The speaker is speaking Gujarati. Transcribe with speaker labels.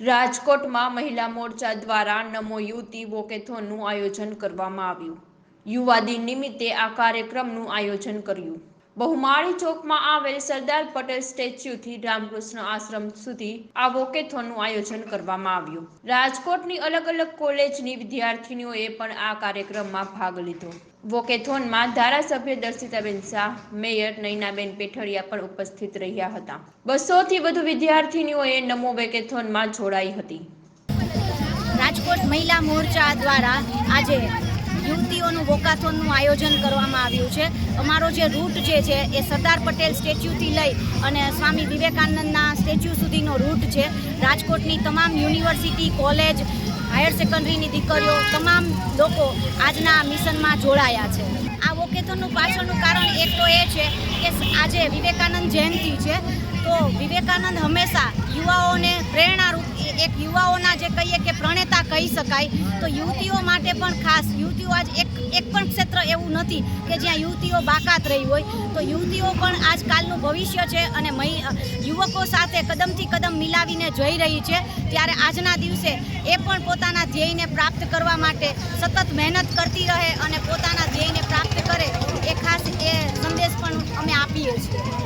Speaker 1: રાજકોટમાં મહિલા મોરચા દ્વારા નમો યુવતી વોકેથોનનું આયોજન કરવામાં આવ્યું. યુવા દિન નિમિત્તે આ કાર્યક્રમનું આયોજન કર્યું. બહુમાળી ચોકમાં આવેલ સરદાર પટેલ સ્ટેચ્યુથી રામકૃષ્ણ આશ્રમ સુધી આ વોકેથોનનું આયોજન કરવામાં આવ્યું. રાજકોટની અલગ અલગ કોલેજની વિદ્યાર્થીનીઓએ પણ આ કાર્યક્રમમાં ભાગ લીધો. વોકેથોનમાં ધારાસભ્ય દર્શિતાબેન શાહ, મેયર નૈનાબેન પેઠળિયા પણ ઉપસ્થિત રહ્યા હતા. બસોથી વધુ વિદ્યાર્થીનીઓએ નમો વેકેથોનમાં જોડાઈ હતી.
Speaker 2: રાજકોટ મહિલા મોરચા દ્વારા આજે યુવતીઓનું વોકાથોનનું આયોજન કરવામાં આવ્યું છે. અમારો જે રૂટ જે છે એ સરદાર પટેલ સ્ટેચ્યુથી લઈ અને સ્વામી વિવેકાનંદના સ્ટેચ્યુ સુધીનો રૂટ છે. રાજકોટની તમામ યુનિવર્સિટી, કોલેજ, હાયર સેકન્ડરીની દીકરીઓ, તમામ લોકો આજના મિશનમાં જોડાયા છે. આ વોકેથોનનું પાછળનું કારણ એક તો એ છે કે આજે વિવેકાનંદ જયંતિ છે. તો વિવેકાનંદ હંમેશા યુવાઓને પ્રેરણારૂપ, એક યુવાઓના જે કહીએ કે પ્રણેતા કહી શકાય. તો યુવતીઓ માટે પણ ખાસ, યુવતીઓ આજ એક એક પણ ક્ષેત્ર એવું નથી કે જ્યાં યુવતીઓ બાકાત રહી હોય. તો યુવતીઓ પણ આજકાલનું ભવિષ્ય છે અને યુવકો સાથે કદમથી કદમ મિલાવીને જઈ રહી છે. ત્યારે આજના દિવસે એ પણ પોતાના ધ્યેયને પ્રાપ્ત કરવા માટે સતત મહેનત કરતી રહે અને પોતાના ધ્યેયને પ્રાપ્ત કરે એ ખાસ એ સંદેશ પણ અમે આપીએ છીએ.